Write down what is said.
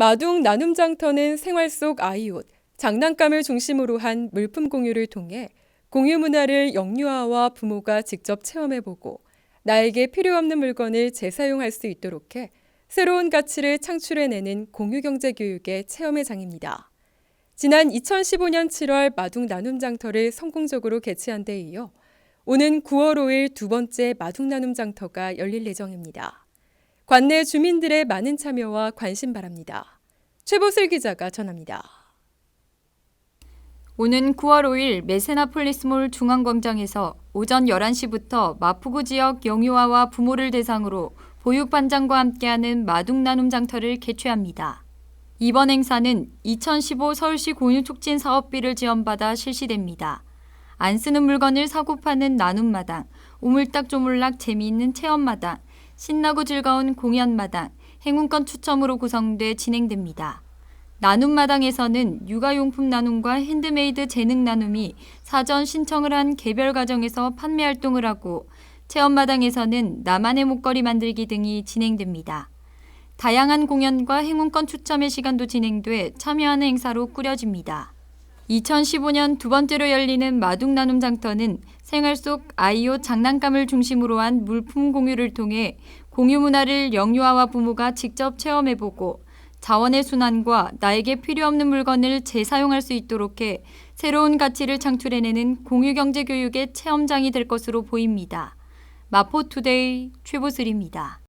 마둥 나눔장터는 생활 속 아이옷, 장난감을 중심으로 한 물품 공유를 통해 공유 문화를 영유아와 부모가 직접 체험해보고 나에게 필요 없는 물건을 재사용할 수 있도록 해 새로운 가치를 창출해내는 공유경제 교육의 체험의 장입니다. 지난 2015년 7월 마둥 나눔 장터를 성공적으로 개최한 데 이어 오는 9월 5일 두 번째 마둥 나눔 장터가 열릴 예정입니다. 관내 주민들의 많은 참여와 관심 바랍니다. 최보슬 기자가 전합니다. 오는 9월 5일 메세나폴리스몰 중앙광장에서 오전 11시부터 마포구 지역 영유아와 부모를 대상으로 보육반장과 함께하는 마둥 나눔 장터를 개최합니다. 이번 행사는 2015 서울시 공유촉진 사업비를 지원받아 실시됩니다. 안 쓰는 물건을 사고 파는 나눔마당, 오물딱조물락 재미있는 체험마당, 신나고 즐거운 공연마당, 행운권 추첨으로 구성돼 진행됩니다. 나눔마당에서는 육아용품 나눔과 핸드메이드 재능 나눔이 사전 신청을 한 개별 가정에서 판매 활동을 하고 체험마당에서는 나만의 목걸이 만들기 등이 진행됩니다. 다양한 공연과 행운권 추첨의 시간도 진행돼 참여하는 행사로 꾸려집니다. 2015년 두 번째로 열리는 마둥 나눔 장터는 생활 속 아이옷 장난감을 중심으로 한 물품 공유를 통해 공유 문화를 영유아와 부모가 직접 체험해보고 자원의 순환과 나에게 필요 없는 물건을 재사용할 수 있도록 해 새로운 가치를 창출해내는 공유 경제 교육의 체험장이 될 것으로 보입니다. 마포투데이 최보슬입니다.